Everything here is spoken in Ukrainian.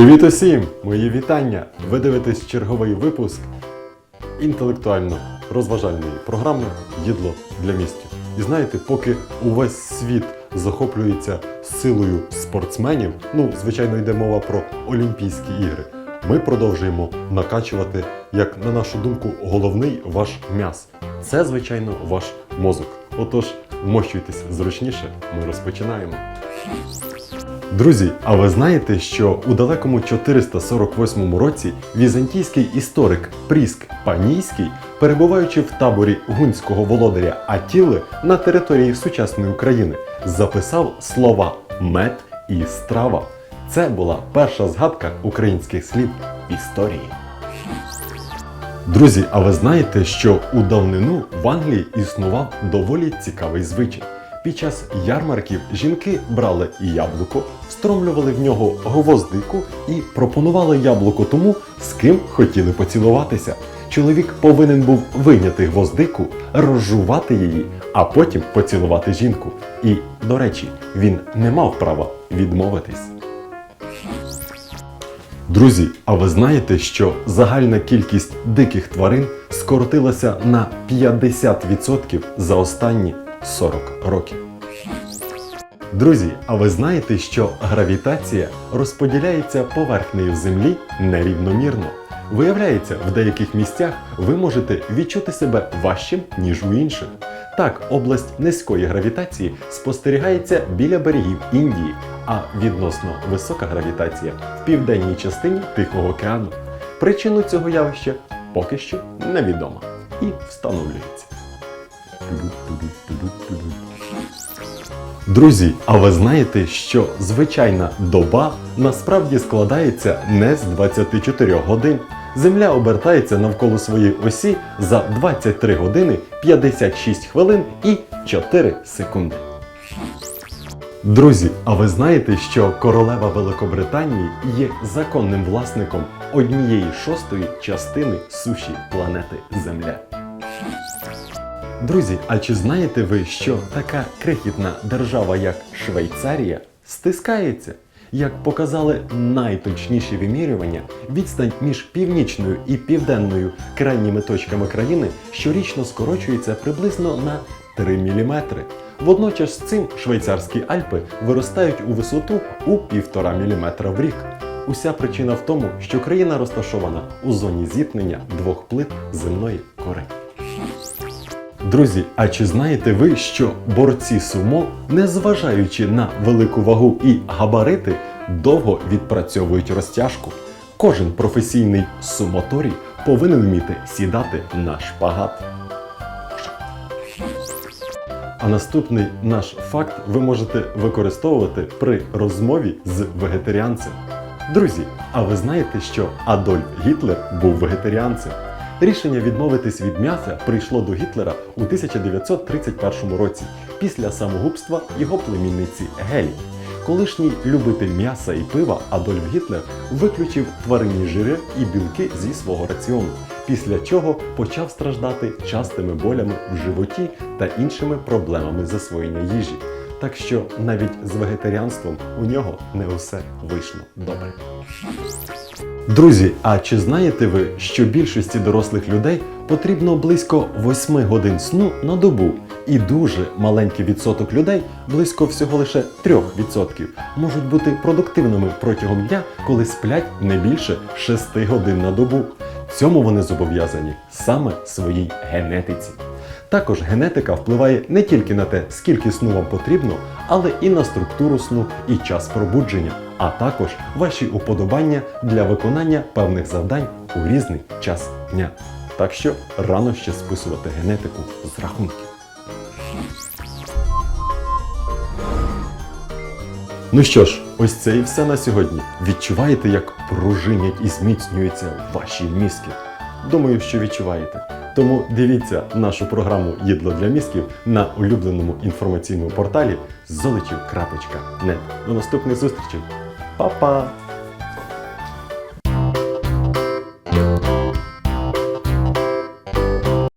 Привіт усім! Мої вітання! Ви дивитесь черговий випуск інтелектуально-розважальної програми Їдло для містів. І знаєте, поки увесь світ захоплюється силою спортсменів, ну, звичайно, йде мова про Олімпійські ігри. Ми продовжуємо накачувати, як на нашу думку, головний ваш м'яс. Це, звичайно, ваш мозок. Отож, вмощуйтесь зручніше, ми розпочинаємо. Друзі, а ви знаєте, що у далекому 448 році візантійський історик Пріск Панійський, перебуваючи в таборі гунського володаря Атіли на території сучасної України, записав слова мед і страва. Це була перша згадка українських слів історії. Друзі, а ви знаєте, що у давнину в Англії існував доволі цікавий звичай. Під час ярмарків жінки брали яблуко, встромлювали в нього гвоздику і пропонували яблуко тому, з ким хотіли поцілуватися. Чоловік повинен був вийняти гвоздику, розжувати її, а потім поцілувати жінку. І, до речі, він не мав права відмовитись. Друзі, а ви знаєте, що загальна кількість диких тварин скоротилася на 50% за останні 40 років? Друзі, а ви знаєте, що гравітація розподіляється поверхнею Землі нерівномірно? Виявляється, в деяких місцях ви можете відчути себе важчим, ніж у інших. Так, область низької гравітації спостерігається біля берегів Індії, а відносно висока гравітація в південній частині Тихого океану. Причину цього явища поки що невідома і встановлюється. Друзі, а ви знаєте, що звичайна доба насправді складається не з 24 годин. Земля обертається навколо своєї осі за 23 години 56 хвилин і 4 секунди. Друзі, а ви знаєте, що королева Великобританії є законним власником однієї шостої частини суші планети Земля? Друзі, а чи знаєте ви, що така крихітна держава, як Швейцарія, стискається? Як показали найточніші вимірювання, відстань між північною і південною крайніми точками країни щорічно скорочується приблизно на 3 мм. Водночас з цим швейцарські Альпи виростають у висоту у 1,5 мм в рік. Уся причина в тому, що країна розташована у зоні зіткнення двох плит земної кори. Друзі, а чи знаєте ви, що борці сумо, незважаючи на велику вагу і габарити, довго відпрацьовують розтяжку? Кожен професійний сумоторій повинен вміти сідати на шпагат. А наступний наш факт ви можете використовувати при розмові з вегетаріанцем. Друзі, а ви знаєте, що Адольф Гітлер був вегетаріанцем? Рішення відмовитись від м'яса прийшло до Гітлера у 1931 році після самогубства його племінниці Гелі. Колишній любитель м'яса і пива Адольф Гітлер виключив тваринні жири і білки зі свого раціону, після чого почав страждати частими болями в животі та іншими проблемами засвоєння їжі. Так що навіть з вегетаріанством у нього не усе вийшло добре. Друзі, а чи знаєте ви, що більшості дорослих людей потрібно близько 8 годин сну на добу, і дуже маленький відсоток людей, близько всього лише 3%, можуть бути продуктивними протягом дня, коли сплять не більше 6 годин на добу. Цьому вони зобов'язані саме своїй генетиці. Також генетика впливає не тільки на те, скільки сну вам потрібно, але і на структуру сну і час пробудження, а також ваші уподобання для виконання певних завдань у різний час дня. Так що рано ще списувати генетику з рахунків. Ну що ж, ось це і все на сьогодні. Відчуваєте, як пружинять і зміцнюються ваші мізки? Думаю, що відчуваєте. Тому дивіться нашу програму Їдло для мізків на улюбленому інформаційному порталі золочів.нет. До наступних зустрічей. papá.